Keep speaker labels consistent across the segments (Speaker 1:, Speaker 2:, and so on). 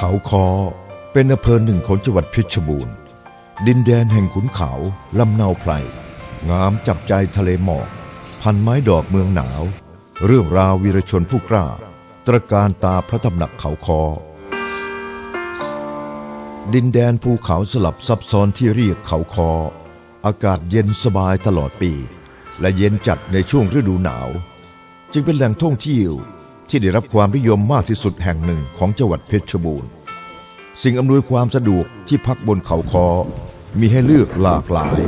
Speaker 1: เขาคอเป็นอำเภอหนึ่งของจังหวัดเพชรบูรณ์ ดินแดนแห่งขุนเขาลำเนาไพรงามจับใจทะเลหมอกพันไม้ดอกเมืองหนาว เรื่องราววีรชนผู้กล้า ตระการตาพระตำหนักเขาคอ ดินแดนภูเขาสลับซับซ้อนที่เรียกเขาคอ อากาศเย็นสบายตลอดปี และเย็นจัดในช่วงฤดูหนาว จึงเป็นแหล่งท่องเที่ยว ที่ได้รับความนิยมมากที่สุดแห่งหนึ่งของจังหวัดเพชรบูรณ์ สิ่งอำนวยความสะดวกที่พักบนเขาคอ มีให้เลือกหลากหลาย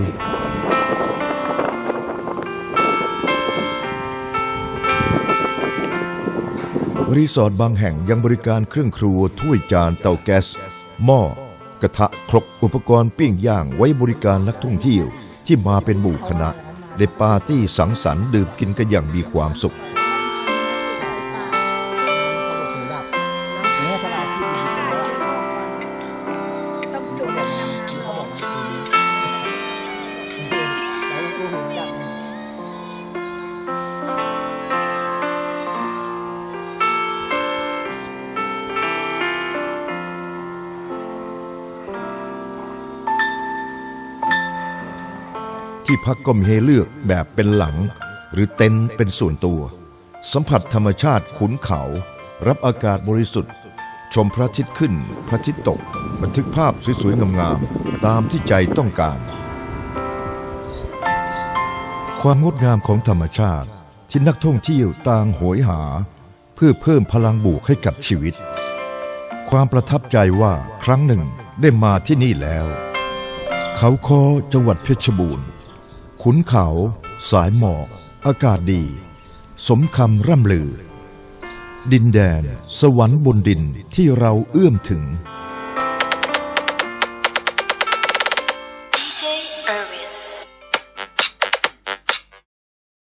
Speaker 1: รีสอร์ทบางแห่งยังบริการเครื่องครัวถ้วยจานเตาแก๊ส หม้อกระทะครกอุปกรณ์ปิ้งย่างไว้บริการนักท่องเที่ยวที่มาเป็นหมู่คณะ ได้ปาร์ตี้สังสรรค์ดื่มกินกันอย่างมีความสุข ที่พักก็มีให้เลือกแบบเป็นหลัง หรือเต็นท์เป็นส่วนตัว สัมผัสธรรมชาติขุนเขา รับอากาศบริสุทธิ์ ชมพระอาทิตย์ขึ้น พระอาทิตย์ตก บันทึกภาพสวยๆงามๆตามที่ใจต้องการ ความงดงามของธรรมชาติที่นักท่องเที่ยวต่างโหยหา เพื่อเพิ่มพลังบวกให้กับชีวิต ความประทับใจว่าครั้งหนึ่งได้มาที่นี่แล้ว เขาคอจังหวัดเพชรบูรณ์ ขุนเขา สายหมอก อากาศดี สมคำร่ำลือ ดินแดน สวรรค์บนดินที่เราเอื้อมถึง
Speaker 2: DJ Irwin.